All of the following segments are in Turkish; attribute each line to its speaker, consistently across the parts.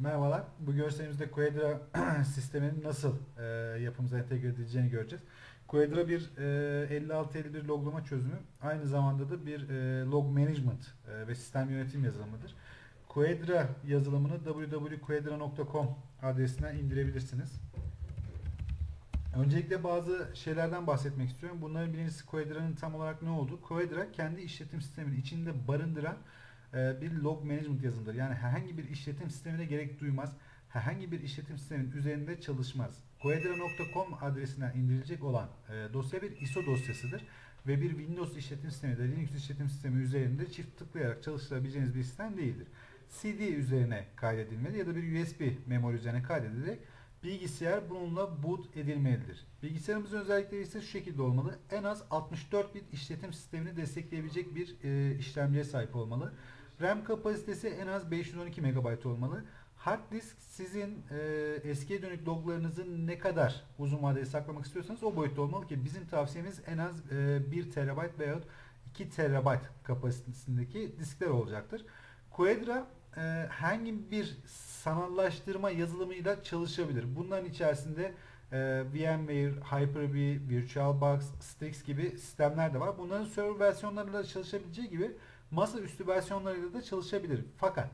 Speaker 1: Merhabalar. Bu görselimizde Quadra sisteminin nasıl e, yapımıza entegre edileceğini göreceğiz. Quadra bir e, 5651 loglama çözümü. Aynı zamanda da bir e, log management e, ve sistem yönetim yazılımıdır. Quadra yazılımını www.quadra.com adresinden indirebilirsiniz. Öncelikle bazı şeylerden bahsetmek istiyorum. Bunların birincisi Quadra'nın tam olarak ne olduğu. Quadra kendi işletim sisteminin içinde barındıran bir log management yazılımıdır. Yani herhangi bir işletim sistemine gerek duymaz. Herhangi bir işletim sistemin üzerinde çalışmaz. Quadra.com adresinden indirilecek olan e, dosya bir ISO dosyasıdır. Ve bir Windows işletim sistemi de Linux işletim sistemi üzerinde çift tıklayarak çalıştırabileceğiniz bir sistem değildir. CD üzerine kaydedilmeli ya da bir USB memori üzerine kaydedilerek bilgisayar bununla boot edilmelidir. Bilgisayarımızın özellikleri ise şu şekilde olmalı. En az 64 bit işletim sistemini destekleyebilecek bir e, işlemciye sahip olmalı. RAM kapasitesi en az 512 MB olmalı. Hard disk sizin e, eskiye dönük loglarınızı ne kadar uzun vadeli saklamak istiyorsanız o boyutta olmalı ki bizim tavsiyemiz en az e, 1 TB veya 2 TB kapasitesindeki diskler olacaktır. Quadra e, herhangi bir sanallaştırma yazılımıyla çalışabilir. Bunların içerisinde e, VMware, Hyper-V, VirtualBox, Strix gibi sistemler de var. Bunların server versiyonlarıyla çalışabileceği gibi masaüstü versiyonlarıyla da çalışabilir. Fakat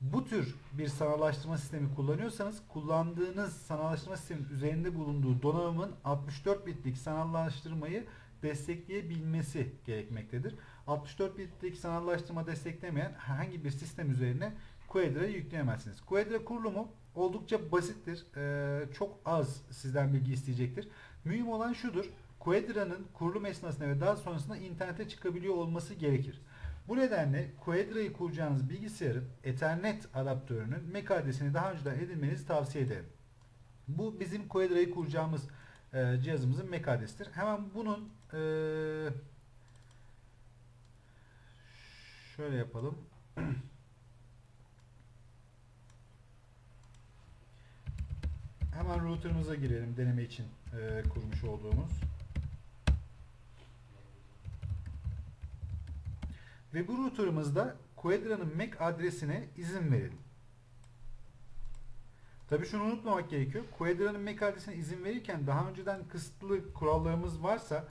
Speaker 1: bu tür bir sanallaştırma sistemi kullanıyorsanız kullandığınız sanallaştırma sistemin üzerinde bulunduğu donanımın 64 bitlik sanallaştırmayı destekleyebilmesi gerekmektedir. 64 bitlik sanallaştırma desteklemeyen herhangi bir sistem üzerine Quadra'yı yükleyemezsiniz. Quadra kurulumu oldukça basittir. Ee, çok az sizden bilgi isteyecektir. Mühim olan şudur. Quadra'nın kurulum esnasında ve daha sonrasında internete çıkabiliyor olması gerekir. Bu nedenle Quadra'yı kuracağınız bilgisayarın Ethernet adaptörünün MAC adresini daha önceden edinmenizi tavsiye ederim. Bu bizim Quadra'yı kuracağımız e, cihazımızın MAC adresidir. Hemen bunun e, şöyle yapalım. Hemen router'ımıza girelim deneme için e, kurmuş olduğumuz. Ve bu router'ımızda Quadra'nın MAC adresine izin verelim. Tabii şunu unutmamak gerekiyor. Quadra'nın MAC adresine izin verirken daha önceden kısıtlı kurallarımız varsa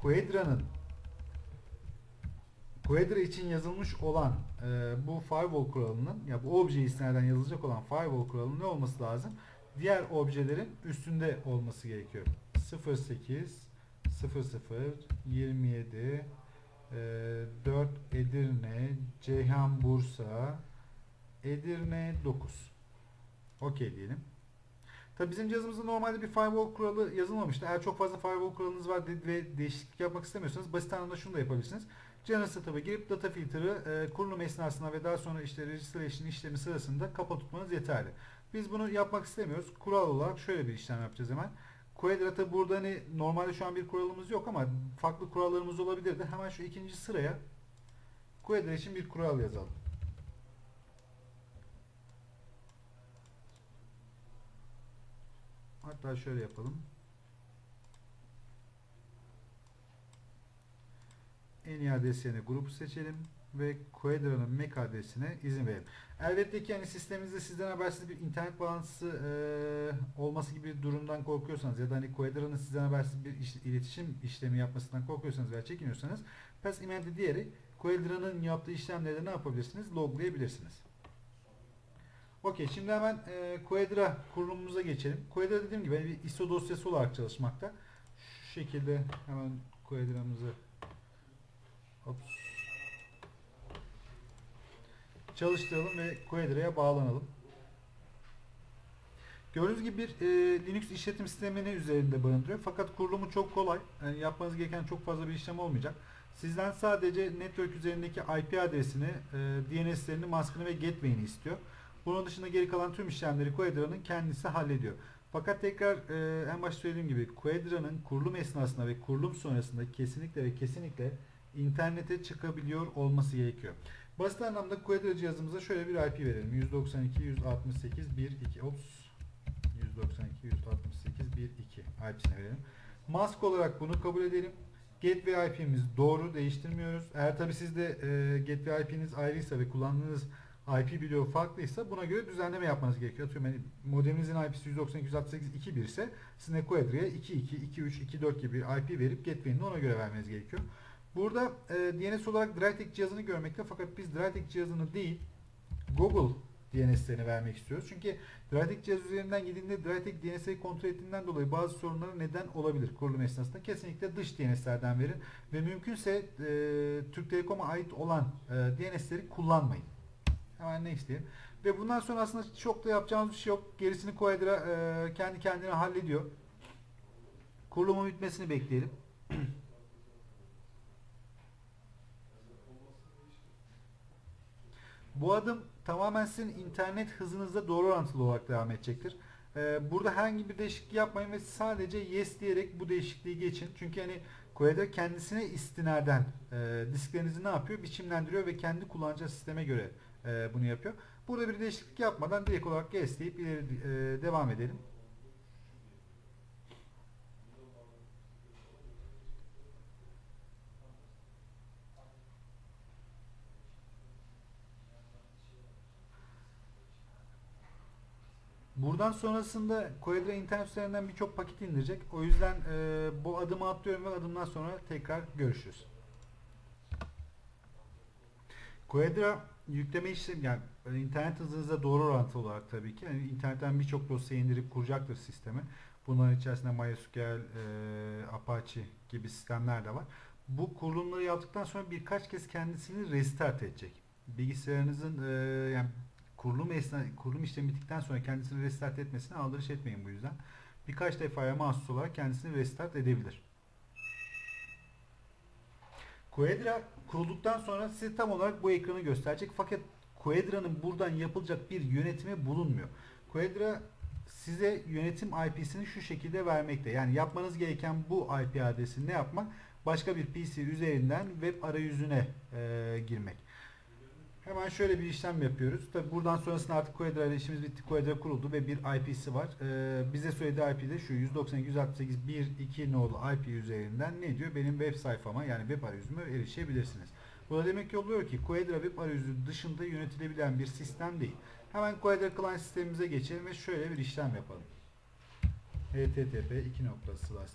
Speaker 1: Quadra'nın Quadra için yazılmış olan e, bu firewall kuralının ya bu obje istinaden yazılacak olan firewall kuralının ne olması lazım? Diğer objelerin üstünde olması gerekiyor. 08 00 27 e, 4 Edirne Ceyhan Bursa Edirne 9 Okey diyelim. Tabi bizim cihazımızda normalde bir firewall kuralı yazılmamıştı. Eğer çok fazla firewall kuralınız var ve değişiklik yapmak istemiyorsanız basit anlamda şunu da yapabilirsiniz. Cihaz setup'a girip data filter'ı e, kurulum esnasında ve daha sonra işte registration işlemi sırasında kapa tutmanız yeterli. Biz bunu yapmak istemiyoruz. Kural olarak şöyle bir işlem yapacağız hemen. Quadrat'a burada hani normalde şu an bir kuralımız yok ama farklı kurallarımız olabilirdi. Hemen şu ikinci sıraya Quadrat için bir kural yazalım. Hatta şöyle yapalım. En iyi adres yerine grubu seçelim ve Quadra'nın MAC adresine izin verelim. Elbette ki yani sisteminizde sizden habersiz bir internet bağlantısı e, olması gibi bir durumdan korkuyorsanız ya da hani Quadra'nın sizden habersiz bir iş, iletişim işlemi yapmasından korkuyorsanız veya çekiniyorsanız PES imenti diyerek Quadra'nın yaptığı işlemleri ne yapabilirsiniz? Loglayabilirsiniz. Okey şimdi hemen e, Quadra kurulumumuza geçelim. Quadra dediğim gibi bir ISO dosyası olarak çalışmakta. Şu şekilde hemen Quadra'mızı Ops. Çalıştıralım ve Quadra'ya bağlanalım. Gördüğünüz gibi bir e, Linux işletim sistemini üzerinde barındırıyor. Fakat kurulumu çok kolay. Yani yapmanız gereken çok fazla bir işlem olmayacak. Sizden sadece network üzerindeki IP adresini, e, DNS'lerini, maskını ve gateway'ini istiyor. Bunun dışında geri kalan tüm işlemleri Quadra'nın kendisi hallediyor. Fakat tekrar e, en başta söylediğim gibi Quadra'nın kurulum esnasında ve kurulum sonrasında kesinlikle ve kesinlikle internete çıkabiliyor olması gerekiyor. Basit anlamda Quadra cihazımıza şöyle bir IP verelim. 192 168 1 ops 192 168 1 IP'sine verelim. Mask olarak bunu kabul edelim. Gateway IP'miz doğru değiştirmiyoruz. Eğer tabi sizde e, Gateway IP'niz ayrıysa ve kullandığınız IP bloğu farklıysa buna göre düzenleme yapmanız gerekiyor. Atıyorum yani modeminizin IP'si 192.168.2.1 ise sizin Equadra'ya 2.2, 2.3, 2.4 gibi IP verip gateway'ini ona göre vermeniz gerekiyor. Burada e, DNS olarak DryTech cihazını görmekte fakat biz DryTech cihazını değil Google DNS'lerini vermek istiyoruz. Çünkü DryTech cihaz üzerinden gidildiğinde DryTech DNS'yi kontrol ettiğinden dolayı bazı sorunlara neden olabilir kurulum esnasında. Kesinlikle dış DNS'lerden verin ve mümkünse e, Türk Telekom'a ait olan e, DNS'leri kullanmayın. Hemen ne isteyelim. Ve bundan sonra aslında çok da yapacağımız bir şey yok. Gerisini Quadra e, kendi kendine hallediyor. Kurulumun bitmesini bekleyelim. Bu adım tamamen sizin internet hızınızla doğru orantılı olarak devam edecektir. Ee, burada herhangi bir değişiklik yapmayın ve sadece yes diyerek bu değişikliği geçin. Çünkü hani Quadra kendisine istinaden e, disklerinizi ne yapıyor? Biçimlendiriyor ve kendi kullanacağı sisteme göre e, bunu yapıyor. Burada bir değişiklik yapmadan direkt olarak yes deyip ileri e, devam edelim. Buradan sonrasında Quadra internet üzerinden birçok paket indirecek. O yüzden e, bu adımı atlıyorum ve adımdan sonra tekrar görüşürüz. Quadra yükleme işlemi yani e, internet hızınıza doğru orantılı olarak tabii ki. Yani internetten birçok dosya indirip kuracaktır sistemi. Bunların içerisinde MySQL, e, Apache gibi sistemler de var. Bu kurulumları yaptıktan sonra birkaç kez kendisini restart edecek. Bilgisayarınızın e, yani kurulum esna kurulum işlemi bittikten sonra kendisini restart etmesine aldırış etmeyin bu yüzden. Birkaç defaya mahsus olarak kendisini restart edebilir. Quadra kurulduktan sonra size tam olarak bu ekranı gösterecek. Fakat Quadra'nın buradan yapılacak bir yönetimi bulunmuyor. Quadra size yönetim IP'sini şu şekilde vermekte. Yani yapmanız gereken bu IP adresini ne yapmak? Başka bir PC üzerinden web arayüzüne e, girmek. Hemen şöyle bir işlem yapıyoruz. Tabi buradan sonrasında artık Quadra ile işimiz bitti. Quadra kuruldu ve bir IP'si var. Ee, bize söylediği IP de şu 192.168.1.2 nolu IP üzerinden ne diyor? Benim web sayfama yani web arayüzüme erişebilirsiniz. Bu da demek ki oluyor ki Quadra web arayüzü dışında yönetilebilen bir sistem değil. Hemen Quadra client sistemimize geçelim ve şöyle bir işlem yapalım. http 2 slash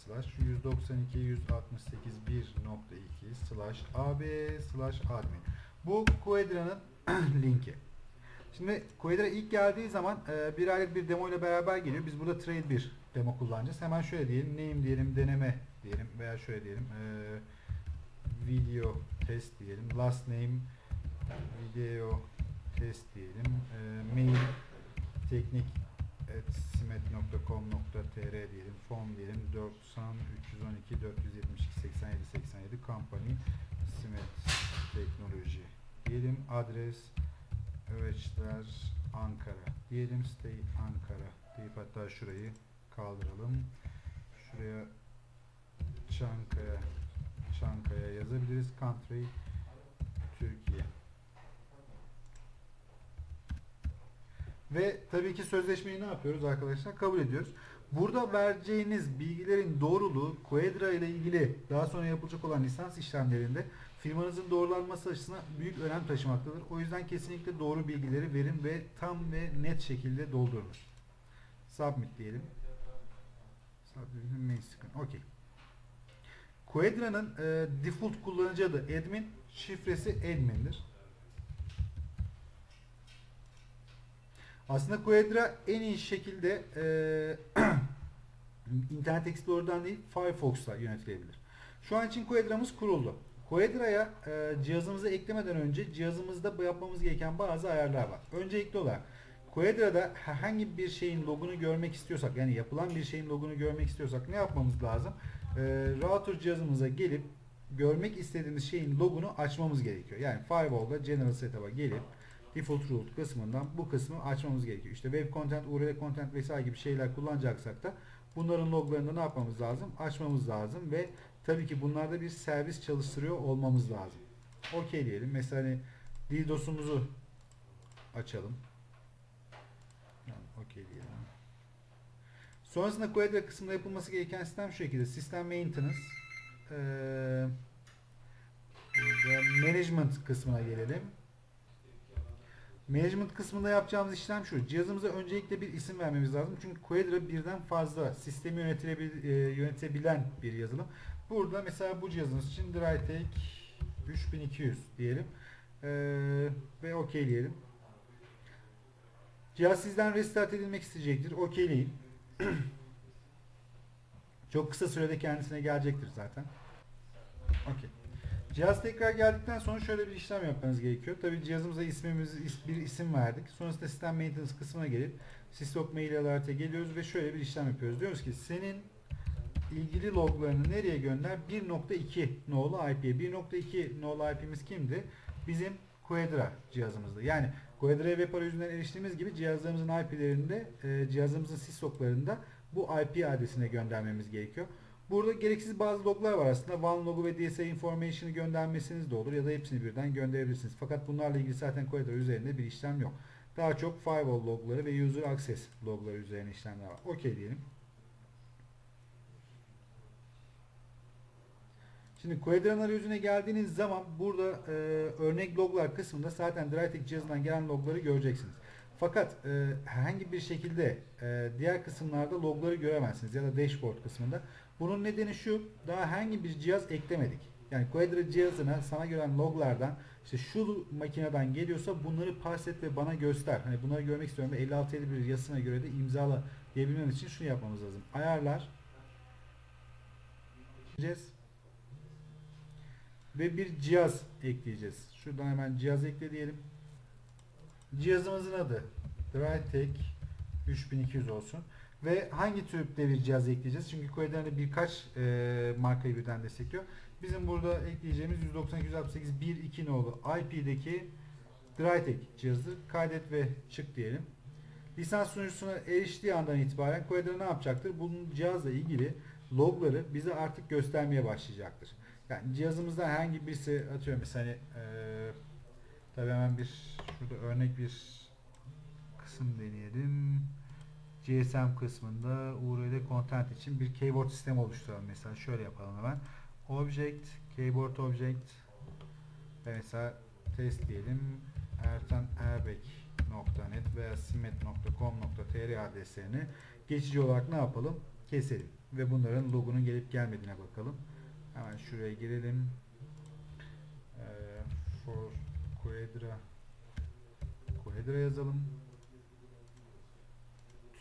Speaker 1: 192.168.1.2 slash ab slash admin bu Quadra'nın linki. Şimdi Quadra ilk geldiği zaman e, bir aylık bir demo ile beraber geliyor. Biz burada trade bir demo kullanacağız. Hemen şöyle diyelim. Name diyelim. Deneme diyelim. Veya şöyle diyelim. E, video test diyelim. Last name video test diyelim. E, mail teknik simet.com.tr diyelim. Phone diyelim. 90 312 472 87 87 company simet teknoloji. Diyelim adres Öveçler Ankara. Diyelim state Ankara deyip hatta şurayı kaldıralım. Şuraya Çankaya Çankaya yazabiliriz. Country Türkiye. Ve tabii ki sözleşmeyi ne yapıyoruz arkadaşlar? Kabul ediyoruz. Burada vereceğiniz bilgilerin doğruluğu Quadra ile ilgili daha sonra yapılacak olan lisans işlemlerinde firmanızın doğrulanması açısından büyük önem taşımaktadır. O yüzden kesinlikle doğru bilgileri verin ve tam ve net şekilde doldurunuz. Submit diyelim. Submit. Okay. Quadra'nın e, default kullanıcı adı admin, şifresi admin'dir. Aslında Quadra en iyi şekilde e, Internet Explorer'dan değil Firefox'la yönetilebilir. Şu an için Quadra'mız kuruldu. Quadra'ya e, cihazımıza eklemeden önce cihazımızda yapmamız gereken bazı ayarlar var. Öncelikli olarak Quadra'da herhangi bir şeyin logunu görmek istiyorsak yani yapılan bir şeyin logunu görmek istiyorsak ne yapmamız lazım? E, router cihazımıza gelip görmek istediğimiz şeyin logunu açmamız gerekiyor. Yani Firewall'da General Setup'a gelip default root kısmından bu kısmı açmamız gerekiyor. İşte web content, URL content vesaire gibi şeyler kullanacaksak da bunların loglarını ne yapmamız lazım? Açmamız lazım ve tabii ki bunlarda bir servis çalıştırıyor olmamız lazım. OK diyelim. Mesela hani DDoS'umuzu açalım. Yani OK diyelim. Sonrasında Quadra kısmında yapılması gereken sistem şu şekilde. Sistem maintenance ee, management kısmına gelelim. Management kısmında yapacağımız işlem şu. Cihazımıza öncelikle bir isim vermemiz lazım. Çünkü Quadra birden fazla sistemi yönetilebil, e, yönetebilen bir yazılım. Burada mesela bu cihazımız için Drytech 3200 diyelim. E, ve okeyleyelim. Cihaz sizden restart edilmek isteyecektir. Okeyleyin. Çok kısa sürede kendisine gelecektir zaten. Okey. Cihaz tekrar geldikten sonra şöyle bir işlem yapmanız gerekiyor. Tabi cihazımıza ismimizi is- bir isim verdik. Sonrasında sistem maintenance kısmına gelip syslog mail alert'e geliyoruz ve şöyle bir işlem yapıyoruz. Diyoruz ki senin ilgili loglarını nereye gönder? 1.2 nolu IP'ye. 1.2 nolu IP'miz kimdi? Bizim Quadra cihazımızdı. Yani Quadra'ya web arayüzünden eriştiğimiz gibi cihazlarımızın IP'lerinde, e, cihazımızın sysloglarında bu IP adresine göndermemiz gerekiyor. Burada gereksiz bazı loglar var aslında. One logu ve DSA information'ı göndermesiniz de olur ya da hepsini birden gönderebilirsiniz. Fakat bunlarla ilgili zaten Quadra üzerinde bir işlem yok. Daha çok firewall logları ve user access logları üzerine işlemler var. Okey diyelim. Şimdi Quadra'nın arayüzüne geldiğiniz zaman burada e, örnek loglar kısmında zaten Drytech cihazından gelen logları göreceksiniz. Fakat e, herhangi bir şekilde e, diğer kısımlarda logları göremezsiniz ya da dashboard kısmında. Bunun nedeni şu, daha herhangi bir cihaz eklemedik. Yani Quadra cihazına sana gelen loglardan işte şu makineden geliyorsa bunları parse et ve bana göster. Hani bunları görmek istiyorum ve 5651 yazısına göre de imzala diyebilmem için şunu yapmamız lazım. Ayarlar diyeceğiz ve bir cihaz ekleyeceğiz. Şuradan hemen cihaz ekle diyelim. Cihazımızın adı Drytech 3200 olsun. Ve hangi türde bir cihaz ekleyeceğiz? Çünkü Quadra'da birkaç e, markayı birden destekliyor. Bizim burada ekleyeceğimiz 192.168.1.2 nolu IP'deki Drytech cihazı kaydet ve çık diyelim. Lisans sunucusuna eriştiği andan itibaren Quadra ne yapacaktır? Bunun cihazla ilgili logları bize artık göstermeye başlayacaktır. Yani cihazımızda herhangi birisi atıyorum mesela hani eee tabii hemen bir şurada örnek bir kısım deneyelim. GSM kısmında URL content için bir keyboard sistemi oluşturalım mesela şöyle yapalım hemen. Object, keyboard object ve mesela test diyelim. ertanerbek.net veya simet.com.tr adreslerini geçici olarak ne yapalım? Keselim. Ve bunların logunun gelip gelmediğine bakalım. Hemen şuraya girelim. Ee, for Quadra Quadra yazalım.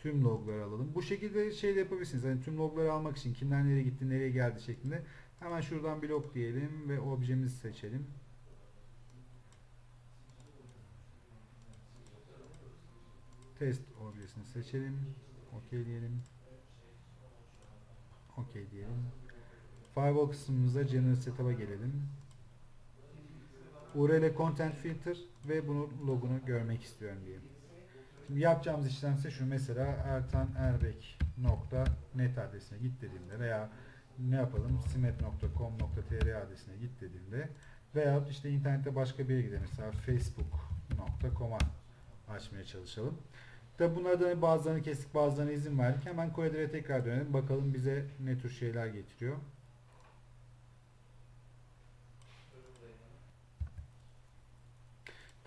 Speaker 1: Tüm logları alalım. Bu şekilde şey yapabilirsiniz. Hani tüm logları almak için kimden nereye gitti, nereye geldi şeklinde. Hemen şuradan blok diyelim ve objemizi seçelim. Test objesini seçelim. OK diyelim. OK diyelim. Firewall kısmımıza General Setup'a gelelim. URL Content Filter ve bunun logunu görmek istiyorum diyelim. Şimdi yapacağımız işlem ise şu mesela ertanerbek.net adresine git dediğimde veya ne yapalım simet.com.tr adresine git dediğimde veya işte internette başka bir yere gidelim mesela facebook.com'a açmaya çalışalım. Tabi bunlardan bazılarını kestik bazılarına izin verdik. Hemen Quadra'ya tekrar dönelim. Bakalım bize ne tür şeyler getiriyor.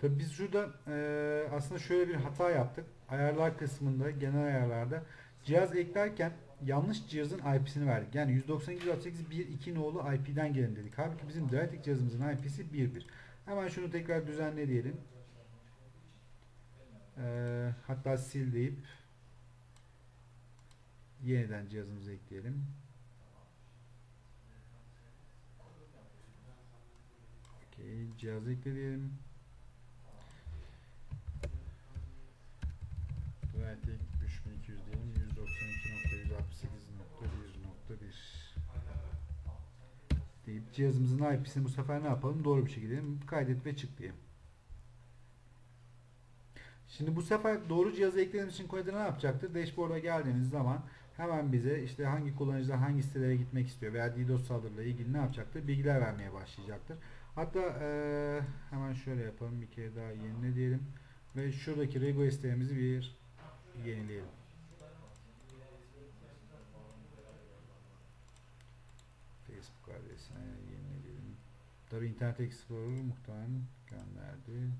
Speaker 1: Tabi biz şurada e, aslında şöyle bir hata yaptık. Ayarlar kısmında, genel ayarlarda cihaz eklerken yanlış cihazın IP'sini verdik. Yani 192.168.1.2 nolu IP'den gelin dedik. Halbuki bizim Drytech cihazımızın IP'si 1.1. Hemen şunu tekrar düzenle diyelim. E, hatta sil deyip yeniden cihazımızı ekleyelim. Okey, cihazı ekleyelim. Drytech 3200 diyelim. 192.168.1.1 deyip cihazımızın IP'sini bu sefer ne yapalım? Doğru bir şekilde kaydet ve çık diyelim. Şimdi bu sefer doğru cihazı eklediğimiz için Quadra ne yapacaktır? Dashboard'a geldiğimiz zaman hemen bize işte hangi kullanıcılar hangi sitelere gitmek istiyor veya DDoS saldırıyla ilgili ne yapacaktır? Bilgiler vermeye başlayacaktır. Hatta eee, hemen şöyle yapalım. Bir kere daha yenile diyelim. Ve şuradaki rego isteğimizi bir yenileyelim. Facebook adresine yenileyelim. Tabi Internet Explorer muhtemelen gönderdi.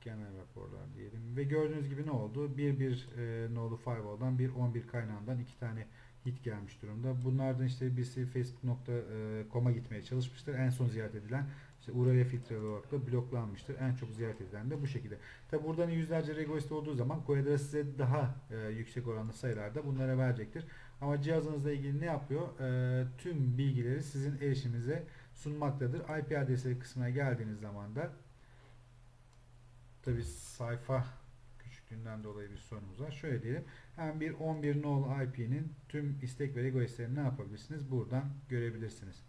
Speaker 1: genel raporlar diyelim ve gördüğünüz gibi ne oldu? Bir bir e, nolu firewall'dan bir 11 kaynağından iki tane hit gelmiş durumda. Bunlardan işte birisi facebook.com'a gitmeye çalışmıştır. En son ziyaret edilen işte URL filtre olarak da bloklanmıştır. En çok ziyaret edilen de bu şekilde. Tabi buradan yüzlerce request olduğu zaman Coedra size daha e, yüksek oranlı sayılarda bunlara verecektir. Ama cihazınızla ilgili ne yapıyor? E, tüm bilgileri sizin erişiminize sunmaktadır. IP adresi kısmına geldiğiniz zaman da tabi sayfa küçüklüğünden dolayı bir sorunumuz var. Şöyle diyelim. Hem bir 11 nol IP'nin tüm istek ve requestlerini ne yapabilirsiniz? Buradan görebilirsiniz.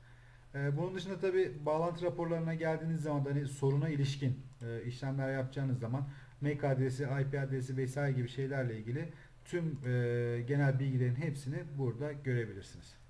Speaker 1: Ee, bunun dışında tabi bağlantı raporlarına geldiğiniz zaman da hani soruna ilişkin e, işlemler yapacağınız zaman MAC adresi, IP adresi vesaire gibi şeylerle ilgili tüm e, genel bilgilerin hepsini burada görebilirsiniz.